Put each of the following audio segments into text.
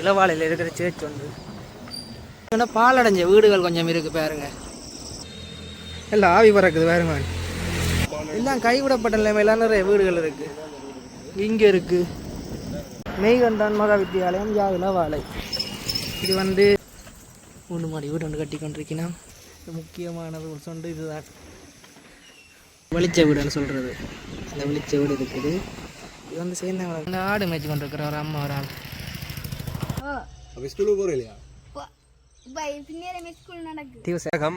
இளவாலையில் இருக்கிற சேர்ச் ஒன்று ஏன்னா பாலடைஞ்ச வீடுகள் கொஞ்சம் இருக்கு பாருங்க. எல்லாம் ஆவி பறக்குது பாருங்க. எல்லாம் கைவிடப்பட்ட நிலைமையில நிறைய வீடுகள் இருக்கு. இங்க இருக்கு. மெய்கண்டான் மகா வித்தியாலயம் யா இளவாலை இது வந்து மூணு மாடி வீடு ஒன்று கட்டி கொண்டிருக்கிறோம் முக்கியமானது ஒரு சொண்டு இதுதான். வெளிச்ச வீடுன்னு சொல்கிறது அந்த வெளிச்ச வீடு இருக்குது. இது வந்து சேர்ந்தவங்க. இந்த ஆடு மேய்ச்சி கொண்டிருக்கிற ஒரு அம்மா ஒரு ஆள். அப்போ ஸ்கூலுக்கு போகிறோம் இல்லையா இப்போ பின்னேரமே ஸ்கூல் நடக்குது திவச வணக்கம்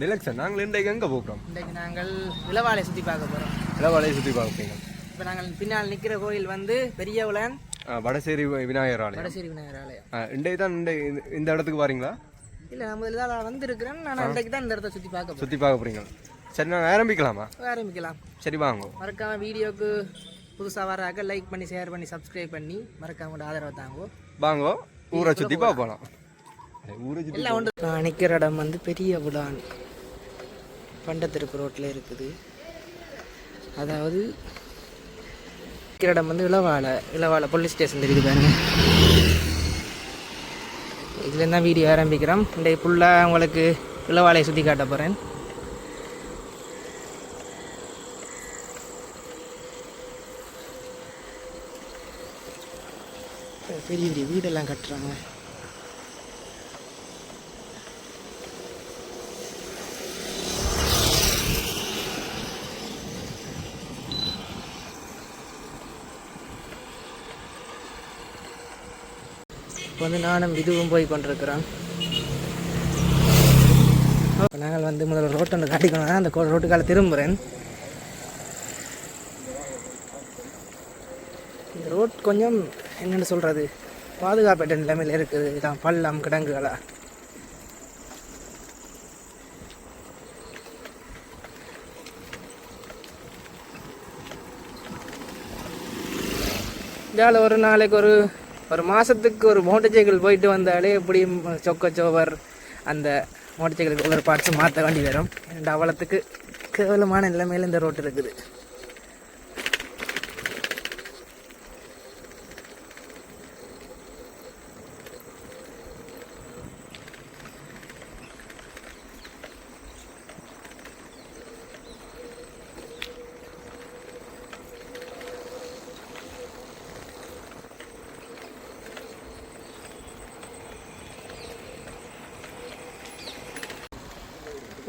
டிலக்ஷன் நாங்கள் இன்றைக்கு எங்கே போகிறோம் இன்றைக்கு நாங்கள் இளவாலை சுற்றி பார்க்க போகிறோம் இளவாலையை சுற்றி பார்ப்பீங்க இப்போ நாங்கள் பின்னால் நிற்கிற கோயில் வந்து பெரியவுலன் வடசேரி விநாயகர் ஆலயம் வடசேரி விநாயகர் ஆலயம் இன்றைக்கு தான் இந்த இந்த- இந்த இடத்துக்கு வரீங்களா இல்லை நான் முதல்ல தான் வந்திருக்கிறேன் நான் இன்றைக்கு தான் இந்த இடத்த சுற்றி பார்க்க சுற்றி பார்க்க போகிறீங்க சரி நாங்கள் ஆரம்பிக்கலாமா ஆரம்பிக்கலாம் சரி வாங்க மறக்காம வீடியோக்கு புதுசாக வராக்க லைக் பண்ணி ஷேர் பண்ணி சப்ஸ்கிரைப் பண்ணி மறக்காம ஆதரவு தாங்கோ வாங்க. ஊரை சுற்றி பார்க்க போகலாம் ஊரை சுற்றி நான் நிற்கிற இடம் வந்து பெரிய விடான். பண்டத்திருப்பு ரோட்டில் இருக்குது. அதாவது நிற்கிற இடம் வந்து இளவாலை இளவாலை போலீஸ் ஸ்டேஷன் இருக்குது பாருங்க. இதுல தான் வீடியோ ஆரம்பிக்கிறோம். இன்றைக்கு ஃபுல்லாக உங்களுக்கு இளவாலையை சுற்றி காட்ட போகிறேன் பெரிய பெரிய வீடெல்லாம் கட்டுறாங்க. இப்போ வந்து நானும் இதுவும் போய் கொண்டிருக்கிறோம். இப்போ நாங்கள் வந்து முதல்ல ரோட்டை காட்டிக்கணும். அந்த ரோட்டுக்கால திரும்புகிறேன் ரோட் கொஞ்சம் என்னென்னு சொல்கிறது பாதுகாப்பற்ற நிலைமையில் இருக்குது. இதான் பள்ளம் கிடங்குகளாக இதால் ஒரு நாளைக்கு ஒரு ஒரு மாதத்துக்கு ஒரு மோட்டர் சைக்கிள் போயிட்டு வந்தாலே எப்படியும் சொக்க சோவர் அந்த மோட்டர் சைக்கிளுக்கு ஒரு பார்ட்ஸ் மாற்ற வேண்டி வரும். ரெண்டு அவலத்துக்கு கேவலமான நிலைமையில் இந்த ரோட்டு இருக்குது.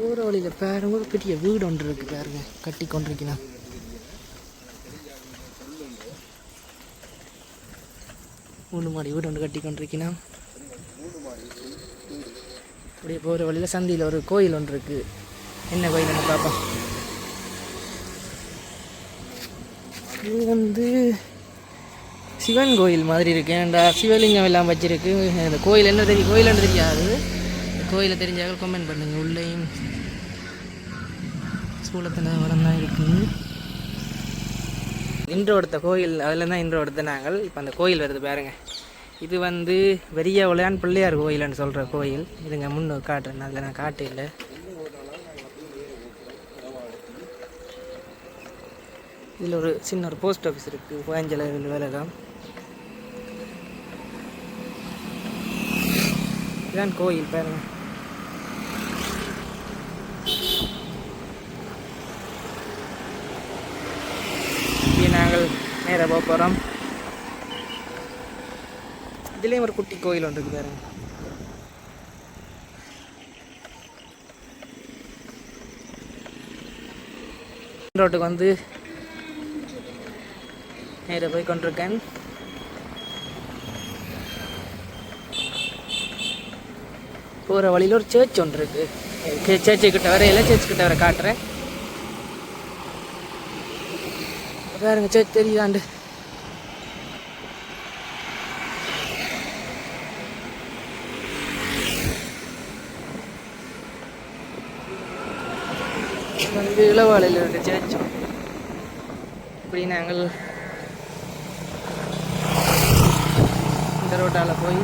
போகிற வழியில் பாருங்க ஒரு பெரிய வீடு ஒன்று இருக்கு பாருங்க. கட்டி கொண்டிருக்கலாம் மூணு மாடி வீடு ஒன்று கட்டி கொண்டிருக்கலாம் அப்படியே போகிற வழியில் சந்தியில் ஒரு கோயில் ஒன்று இருக்கு. என்ன கோயில் நம்ம பார்ப்போம். இது வந்து சிவன் கோயில் மாதிரி இருக்கு. ஏன்டா சிவலிங்கம் எல்லாம் வச்சிருக்கு. இந்த கோயில் என்ன தெரியும்? கோயில் என்ன தெரியாது. கோயிலை தெரிஞ்சாக கமெண்ட் பண்ணுங்க. உள்ளேயும் சூளத்தில் வரம் தான் இருக்கு. இன்று எடுத்த கோயில் அதில் தான் இன்று எடுத்த நாங்கள். இப்போ அந்த கோயில் வருது பாருங்க. இது வந்து பெரிய உளையான் பிள்ளையார் கோயில்னு சொல்கிற கோயில். இதுங்க முன்னு காட்டுறேன். அதில் நான் காட்டு இல்லை. இதில் ஒரு சின்ன ஒரு போஸ்ட் ஆஃபீஸ் இருக்குது கோயஞ்சல வேலைதான் இதுதான் கோயில் பாருங்கள் இங்கே நாங்கள் நேராக போக போகிறோம் இதுலேயும் ஒரு குட்டி கோயில் ஒன்று இருக்கு பாருங்க. ரோட்டுக்கு வந்து நேராக போய் கொண்டிருக்கேன். போகிற வழியில் ஒரு சர்ச் ஒன்று இருக்கு. சர்ச்சை கிட்ட வரையில சர்ச் கிட்ட வர காட்டுறேன். பாருங்க சர்ச் தெரியுதாண்டு? இது வந்து இளவாலையில் இருக்க சர்ச் இப்படி நாங்கள் இந்த ரோட்டால் போய்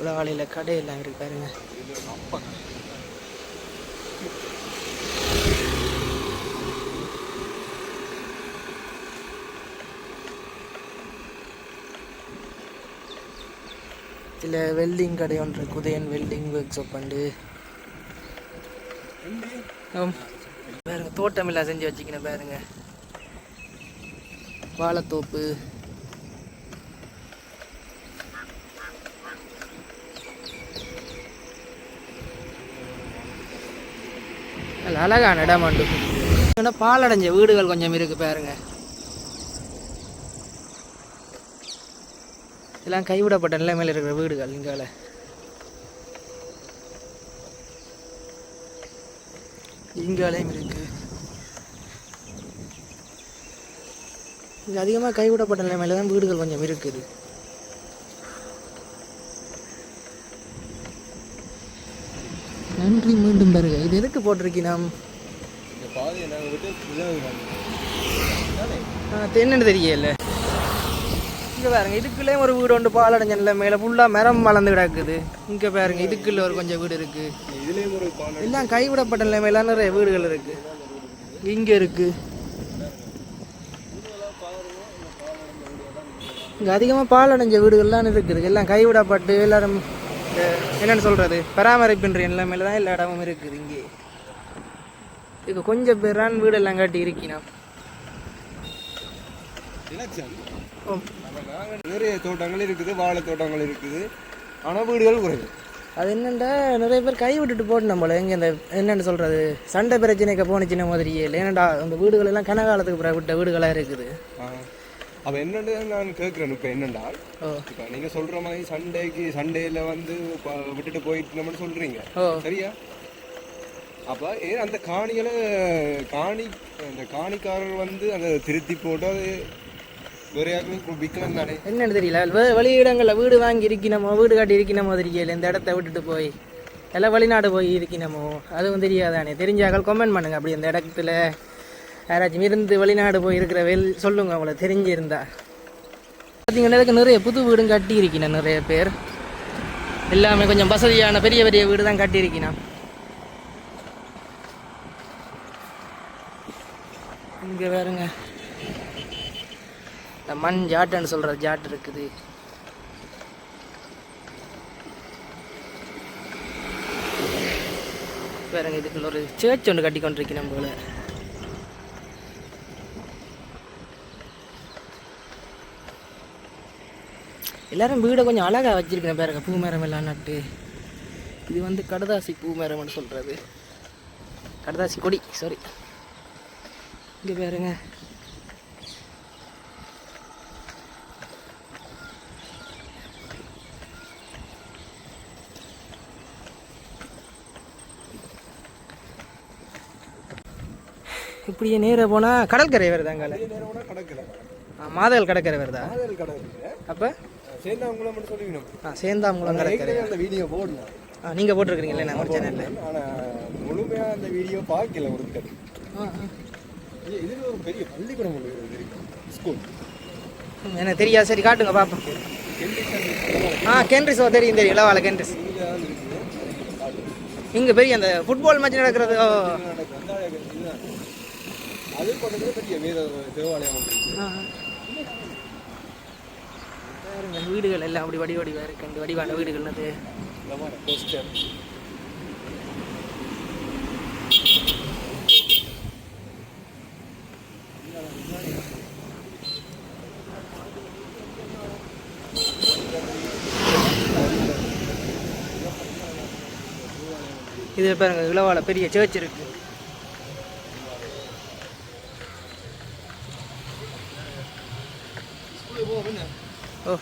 இளவாலையில் கடையெல்லாம் இருக்கு பாருங்க. இதில் வெல்டிங் கடை ஒன்று குதையன் வெல்டிங் ஒர்க் ஷாப் அண்டு பாருங்க தோட்டம் எல்லாம் செஞ்சு வச்சுக்கணும் பாருங்க. வாழைத்தோப்பு. அழகான இடம் உண்டு. பாலடைஞ்ச வீடுகள் கொஞ்சம் இருக்கு பாருங்க. இதெல்லாம் கைவிடப்பட்ட நிலைமையில் இருக்கிற வீடுகள் இங்கால. இங்காலையும் இருக்கு. இங்கே அதிகமாக கைவிடப்பட்ட நிலைமையில தான் வீடுகள் கொஞ்சம் இருக்குது. நன்றி மீண்டும் பாருங்க இது எதுக்கு போட்டிருக்கீங்க நாம் என்னன்னு தெரியல இங்கே பாருங்க இதுக்குள்ளே ஒரு வீடு ஒன்று பாலடைஞ்ச நிலைமையில ஃபுல்லாக மரம் வளர்ந்து கிடக்குது. இங்கே பாருங்க இதுக்குள்ள ஒரு கொஞ்சம் வீடு இருக்கு. எல்லாம் கைவிடப்பட்ட நிலைமையில நிறைய வீடுகள் இருக்கு. இங்கே இருக்கு. இங்கே அதிகமாக பாலடைஞ்ச வீடுகள்லாம் இருக்குது. எல்லாம் கைவிடப்பட்டு எல்லாரும் என்னென்னு சொல்கிறது பராமரிப்புன்ற பராமரிப்பின்ற நிலைமையில தான் எல்லா இடமும் இருக்குது இங்கே. இப்போ கொஞ்சம் பேரான் வீடெல்லாம் கட்டி இருக்கினா ஓ நிறைய தோட்டங்கள் இருக்குது வாழை தோட்டங்கள் இருக்குது. ஆனால் வீடுகள் குறைவு. அது என்னண்டா நிறைய பேர் கை விட்டுட்டு போட்டு நம்மள எங்க இந்த என்னன்னு சொல்றது? சண்டை பிரச்சனைக்கு போனுச்சுன மாதிரியே இல்லை. ஏன்னாடா அந்த வீடுகள் எல்லாம் கனகாலத்துக்கு பிறகு விட்ட வீடுகளாக இருக்குது. அப்போ என்னென்னு நான் கேட்குறேன். இப்போ என்னென்னா இப்போ நீங்கள் சொல்கிற மாதிரி சண்டேக்கு சண்டேல வந்து விட்டுட்டு போயிட்டு நம்மளு சொல்கிறீங்க சரியா? அப்போ ஏன் அந்த காணிகளை காணி அந்த காணிக்காரர் வந்து அதை திருத்தி போட்டு அது வேற யாருக்கும் விற்கலாம் தானே என்னன்னு தெரியல. வழி இடங்களில் வீடு வாங்கி இருக்கணுமோ வீடு காட்டி இருக்கணுமோ தெரியல. இந்த இடத்த விட்டுட்டு போய் எல்லாம் வெளிநாடு போய் இருக்கணுமோ அதுவும் தெரியாதானே. தெரிஞ்சாக்கள் கமெண்ட் பண்ணுங்க. அப்படி இந்த இடத்துல யாராச்சும் இருந்து வெளிநாடு போய் இருக்கிற வெல் சொல்லுங்க. அவங்கள தெரிஞ்சிருந்தா. பார்த்தீங்கன்னா இதுக்கு நிறைய புது வீடும் கட்டி இருக்கணும் நிறைய பேர். எல்லாமே கொஞ்சம் வசதியான பெரிய பெரிய வீடு தான் கட்டி இருக்கணும் இங்கே வேறுங்க இந்த மண் ஜாட்டுன்னு சொல்கிற ஜாட் இருக்குது. வேறங்க இதுக்குள்ள ஒரு சேர்ச் ஒன்று கட்டி கொண்டிருக்கணும் போல எல்லாரும் வீடை கொஞ்சம் அழகாக வச்சிருக்கேன் பாருங்க பூ மரம் எல்லாம் நட்டு. இது வந்து கடதாசி பூ மரம்னு சொல்கிறது கடதாசி கொடி சாரி இங்கே பாருங்க. இப்படியே நேராக போனால் கடற்கரை வருதாங்க நேரம் கடற்கரை. மாதல் கடற்கரை வருதா? அப்போ? சேர்ந்தவங்கள மட்டும் சொல்லிக்கணும். ஆ சேந்தாங்குளம் கடற்கரை. அந்த வீடியோ போடலாம் ஆ நீங்கள் போட்டிருக்கிறீங்களே நான் ஒரு சேனலில் ஆனால் முழுமையாக அந்த வீடியோ பார்க்கல ஒரு. இதில் ஒரு பெரிய பள்ளிக்கூடம் ஒன்று இருக்கு ஸ்கூல். எனக்கு தெரியாது சரி காட்டுங்க பார்ப்போம் ஆ கென்ரிஸ் ஓ தெரியும் தெரியும் இளவாள கென்ரிஸ் இங்கே பெரிய அந்த ஃபுட்பால் மேட்ச் நடக்கிறது அது பக்கத்தில் பெரிய வேத தேவாலயம். பாருங்க வீடுகள் எல்லாம் அப்படி வடி வடிவாக இருக்கு. இந்த வடிவான வீடுகள் அது போஸ்டர் இது பாருங்க இளவால பெரிய சர்ச் இருக்கு. ஓ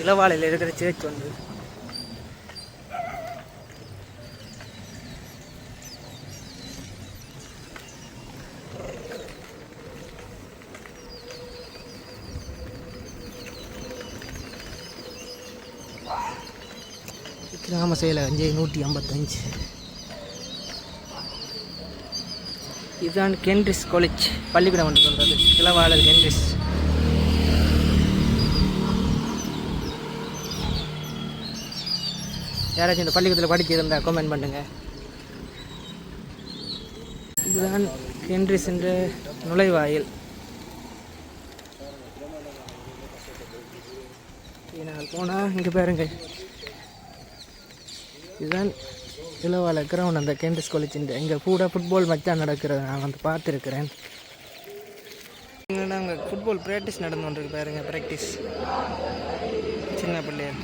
இளவாலையில் இருக்கிற சேர்ச் வந்து. கிராம செயல அஞ்சு நூற்றி ஐம்பத்தஞ்சு. இதுதான் கென்ரிஸ் காலேஜ் பள்ளிக்கூடம் ஒன்று சொல்கிறது இளவாளர் கென்ரிஸ். யாராச்சும் இந்த பள்ளிக்கூடத்தில் படிச்சிருந்தா கமெண்ட் பண்ணுங்கள் இதுதான் கென்ட்ரிஸ் என்ற நுழைவாயில். நாங்கள் போனால் இங்கே பாருங்கள். இதுதான் இளவால கிரவுண்ட் அந்த கேண்டஸ் காலேஜ் இங்கே கூட ஃபுட்பால் மச்சான் நடக்கிறது. நான் வந்து பார்த்துருக்கிறேன். அங்கே ஃபுட்பால் ப்ராக்டிஸ் நடந்து கொண்டிருக்கு பாருங்க ப்ராக்டிஸ் சின்ன பிள்ளையர்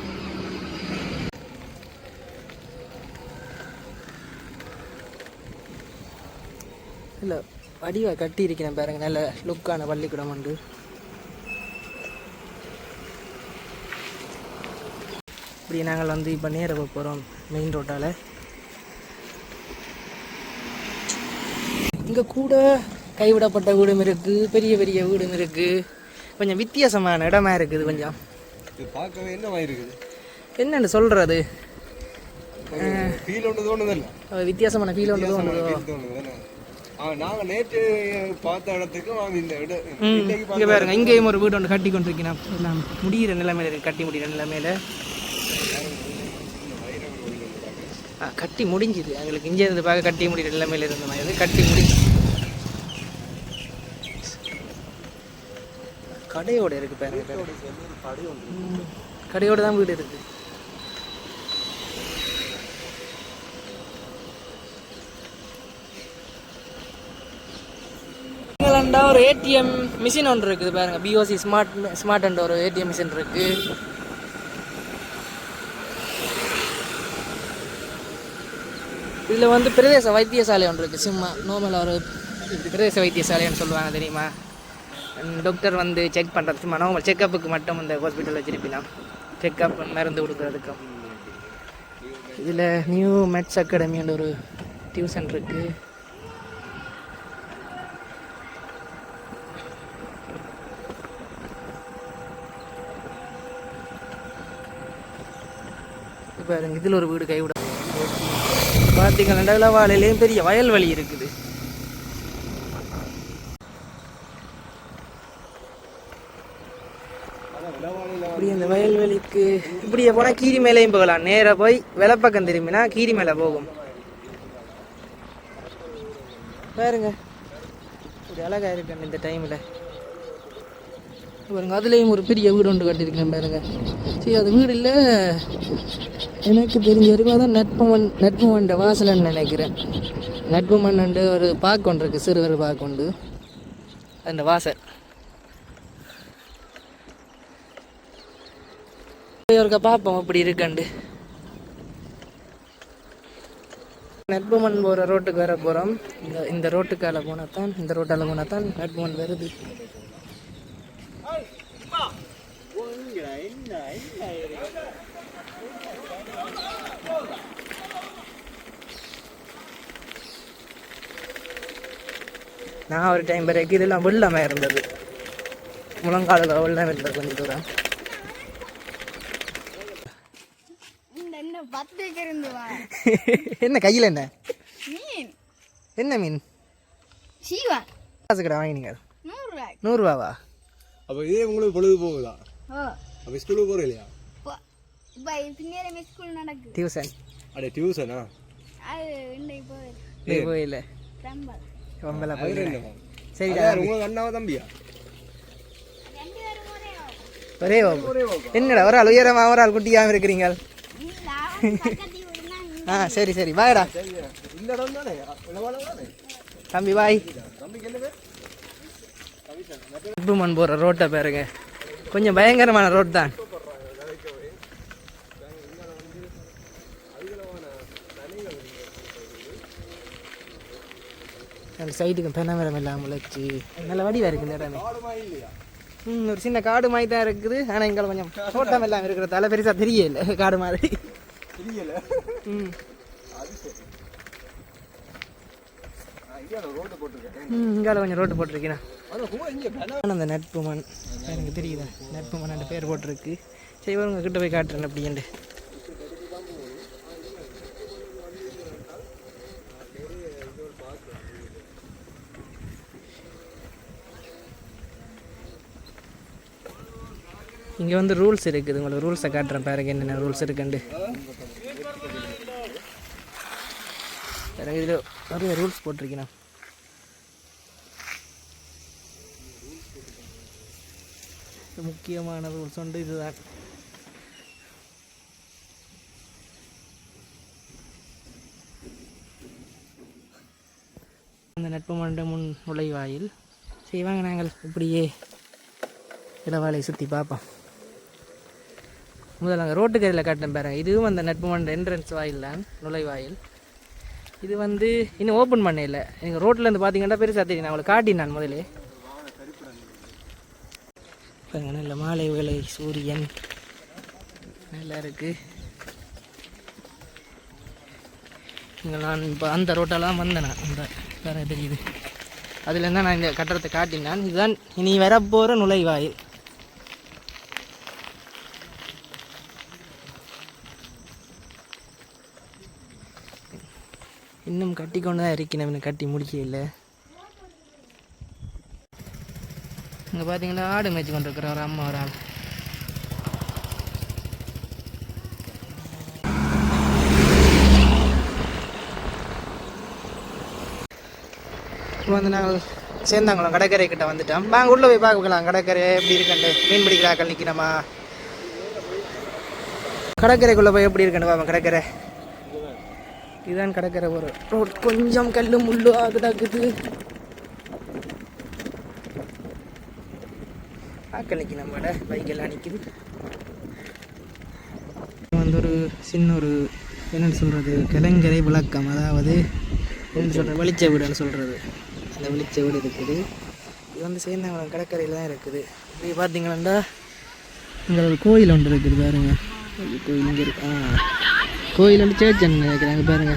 இல்லை வடிவை கட்டியிருக்கிறேன் பாருங்கள் நல்ல லுக்கான பள்ளிக்கூடம் உண்டு. இப்படி நாங்கள் வந்து இப்போ நேர போகிறோம் மெயின் ரோட்டால் இங்கே கூட கைவிடப்பட்ட வீடும் இருக்குது பெரிய பெரிய வீடும் இருக்குது கொஞ்சம் வித்தியாசமான இடமா இருக்குது கொஞ்சம். பார்க்கவே என்னவா இருக்குது? என்னென்னு சொல்கிறது ஃபீல் ஒன்று தோணுதில்ல வித்தியாசமான ஃபீல் ஒன்று தோணுதோ? நாங்கள் நேற்று பார்த்த இடத்துக்கும் இந்த இடம் இங்கே பாருங்க இங்கேயும் ஒரு வீடு ஒன்று கட்டி கொண்டிருக்கிறோம் எல்லாம் முடிகிற நிலைமையில இருக்கு கட்டி முடிகிற நிலைமையில ஆ, கட்டி முடிஞ்சுது. எங்களுக்கு இங்கே இருந்து பார்க்க கட்டி முடிகிற நிலைமையில இருந்த மாதிரி கட்டி முடிஞ்சு. கடையோட இருக்கு பாருங்க கடையோட தான் வீடு இருக்கு. ஒரு ஏடிஎம் மிஷின் ஒன்று இருக்குது பாருங்க. பிஓசி ஸ்மார்ட் ஸ்மார்ட் அண்ட் ஒரு ஏடிஎம் மிஷின் இருக்கு. இதில் வந்து பிரதேச வைத்தியசாலை ஒன்று இருக்குது சும்மா நோமல் ஒரு பிரதேச வைத்தியசாலைன்னு சொல்லுவாங்க தெரியுமா? டாக்டர் வந்து செக் பண்ணுறது சும்மா நோமல் செக்கப்புக்கு மட்டும் இந்த ஹாஸ்பிட்டலில் வச்சிருப்பினா. செக்கப் மருந்து கொடுக்குறதுக்கும் இதில் நியூ மெட்ஸ் அகாடமின்னு ஒரு டியூஷன் இருக்குது பாருங்க இதில் ஒரு வீடு கைவிட பார்த்தீங்கன்னா இளவாலையிலையும் பெரிய வயல்வெளி இருக்குது. இப்படி அந்த வயல்வெளிக்கு இப்படியே போனால் கீரி மேலேயும் போகலாம். நேராக போய் வெளப்பக்கம் திரும்பினா கீரி மேலே போகும். பாருங்க. இப்படி அழகாக இருக்கு இந்த டைமில் பாருங்க அதுலேயும் ஒரு பெரிய வீடு ஒன்று கட்டியிருக்கேன் பாருங்க. சரி அது வீடு இல்லை. எனக்கு தெரிஞ்ச வரைக்கும் அதான் நட்பமன் நட்பமண்ட வாசலன்னு நினைக்கிறேன். நட்பமன் ஒரு பார்க் ஒன்று இருக்குது சிறுவர் பார்க் உண்டு அந்த வாசல். ஒருக்கா பார்ப்போம் அப்படி இருக்கண்டு நட்புமன் போகிற ரோட்டுக்கு வர போகிறோம் இந்த இந்த ரோட்டுக்கால போனால் தான் இந்த ரோட்டால் போனால் தான் நட்புமன் வருது. நான் ஒரு டைம் வரைக்கும் இதெல்லாம் வெள்ளமாக இருந்தது. முழங்காலில் வெள்ளம் இருந்தது கொஞ்சம் தூரம். என்ன கையில் என்ன? மீன். என்ன மீன்? சீவா. காசு கடை வாங்கினீங்க நூறுரூவாவா அப்போ இதே உங்களுக்கு பொழுது போகுதா? அப்போ ஸ்கூலுக்கு போகிற இல்லையா டியூசன் அடே நீ போயில சரி உங்களுக்கு அண்ணாவா தம்பியா? ரெண்டு பேரும் ஒரே என்னடா ஒரு ஆள் உயரமா ஒரு ஆள் குட்டியாம இருக்கிறீங்க ஆ சரி சரி. பாய்டா தம்பி பாய் பேர்? நட்புமன் போகிற ரோட்டை பாருங்க. கொஞ்சம் பயங்கரமான ரோட் தான். அந்த சைடுக்கு பெனமரம் எல்லாம் முளைச்சி நல்ல வடிவாக இருக்குது இந்த இடமே. ம் ஒரு சின்ன காடு மாதிரி தான் இருக்குது. ஆனால் எங்களை கொஞ்சம் தோட்டம் எல்லாம் இருக்கிறதால பெருசாக தெரியல காடு மாதிரி. தெரியல. ம். இங்கால கொஞ்சம் ரோட்டு போட்டிருக்கேன் இங்கே அந்த நட்பு மண் எனக்கு தெரியுதா. நட்பு அந்த பேர் போட்டிருக்கு. சரி உங்க கிட்ட போய் காட்டுறேன் அப்படின்ட்டு இங்கே வந்து ரூல்ஸ் இருக்குது. உங்களுக்கு ரூல்ஸை காட்டுறேன் பாருங்க என்னென்ன ரூல்ஸ் இருக்குண்டு பாருங்க இதில் நிறைய ரூல்ஸ் போட்டிருக்கேன் முக்கியமான ரூல்ஸ் உண்டு இதுதான். அந்த நட்பு மண்ட முன் நுழைவாயில். செய்வாங்க நாங்கள் இப்படியே இடவாளை சுற்றி பார்ப்போம். முதல்ல அங்கே ரோட்டு கரையில் காட்டினேன் பாருங்க இதுவும் அந்த நட்பு மண்ட என்ட்ரன்ஸ் வாயில் தான் நுழைவாயில். இது வந்து இன்னும் ஓப்பன் பண்ண இல்லை எங்கள் ரோட்டிலேருந்து பார்த்தீங்கன்னா பெருசாக தெரியும். நான் உங்களுக்கு காட்டினேன் முதலே. பாருங்க நல்ல மாலை வேலை சூரியன். நல்லா இருக்குது இங்கே நான் இப்போ அந்த ரோட்டெல்லாம் வந்தேன் நான். அந்த வேறு தெரியுது அதுலேருந்து தான் நான் இந்த கட்டடத்தை காட்டினான். இதுதான் இனி வரப்போகிற நுழைவாயில் இன்னும் கட்டி கொண்டு தான் இருக்கணும் இன்னும் கட்டி முடிக்கல இங்கே பார்த்தீங்கன்னா ஆடு மேய்ச்சி கொண்டு இருக்கிற ஒரு அம்மா ஒரு ஆள். இப்போ வந்து நாங்கள் சேர்ந்தாங்களோ கடற்கரை கிட்ட வந்துட்டோம். நாங்கள் உள்ளே போய் பார்க்கலாம். கடற்கரை எப்படி இருக்கண்டு மீன் பிடிக்கிறாக்கள் நிற்கிறோமா கடற்கரைக்குள்ளே போய் எப்படி இருக்கண்டு பாப்பா கடற்கரை. இதுதான் கடற்கரை ஒரு ரோட் கொஞ்சம் கல் முள்ளு கிடக்குது ஆக்கள் நம்மளோட நம்மட நிற்குது வந்து ஒரு சின்ன ஒரு என்னன்னு சொல்கிறது கலைஞரை விளக்கம். அதாவது என்னன்னு சொல்கிறது வெளிச்ச வீடுன்னு சொல்கிறது அந்த வெளிச்ச வீடு இருக்குது. இது வந்து சேர்ந்தாங்குளம் கடற்கரையில் தான் இருக்குது. இப்படி பார்த்தீங்கன்னா இங்கே ஒரு கோயில் ஒன்று இருக்குது பாருங்க. கோயில் இங்கே இருக்கு. கோயில் வந்து சேர்ச் நினைக்கிறாங்க பாருங்க.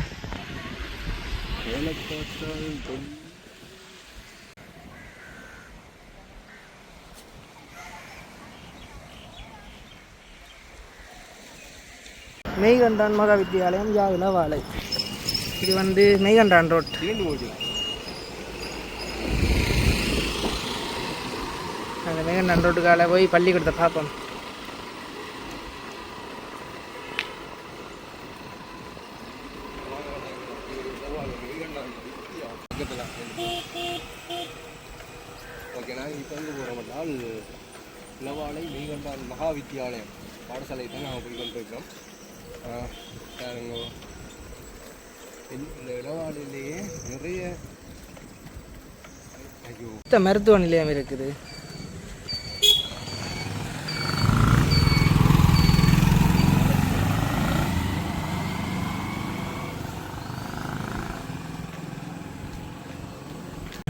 மெய்கண்டான் மகா வித்தியாலயம் யாவில வாழை. இது வந்து மெய்கண்டான் ரோட் அந்த மெய்கண்டான் ரோட்டுக்கால போய் பள்ளிக்கூடத்தை பார்ப்போம் ஓகே நாங்கள் இப்போ வந்து போகிறோம்னால் இளவாலை மெய்கண்டான் மகா வித்தியாலயம் பாடசாலை தான் நாங்கள் போய் கொண்டிருக்கிறோம். இந்த- இளவாலையிலேயே நிறைய ஐயோ. மருத்துவ நிலையம் இருக்குது.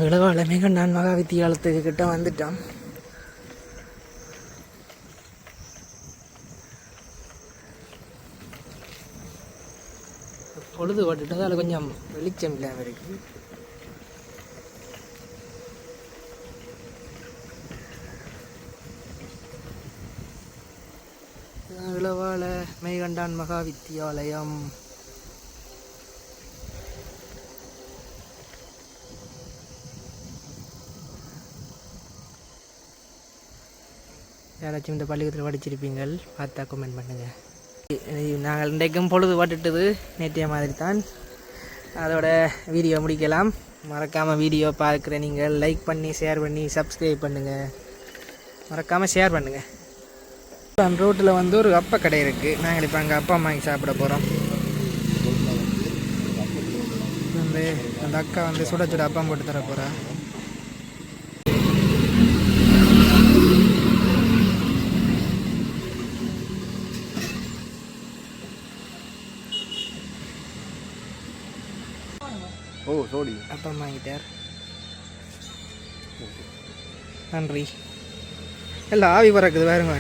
இளவாலை மிகண்டான் மகா வித்தியாலயத்துக்கு கிட்ட வந்துட்டான் பொழுது பட்டுட்டதால் கொஞ்சம் வெளிச்சம் இல்லாமல் இருக்குது இளவால மெய்கண்டான் மகா வித்தியாலயம் யாராச்சும் இந்த பள்ளிக்கூடத்தில் படிச்சிருப்பீங்கள் பார்த்தா கமெண்ட் பண்ணுங்க. நாங்கள் இன்றைக்கும் பொழுது பட்டுட்டது நேற்றைய மாதிரி தான் அதோட வீடியோ முடிக்கலாம். மறக்காமல் வீடியோ பார்க்குற நீங்கள் லைக் பண்ணி ஷேர் பண்ணி சப்ஸ்கிரைப் பண்ணுங்கள் மறக்காமல் ஷேர் பண்ணுங்கள் அந்த ரோட்டில் வந்து ஒரு அப்பா கடை இருக்குது நாங்கள் இப்போ அங்கே அப்பா வாங்கி சாப்பிட போகிறோம் வந்து அந்த அக்கா வந்து சுட சுட அப்பம் போட்டு தர போகிறா சோடி அப்பம் வாங்கிட்டார் நன்றி. எல்லாம் ஆவி பறக்குது பாருங்க.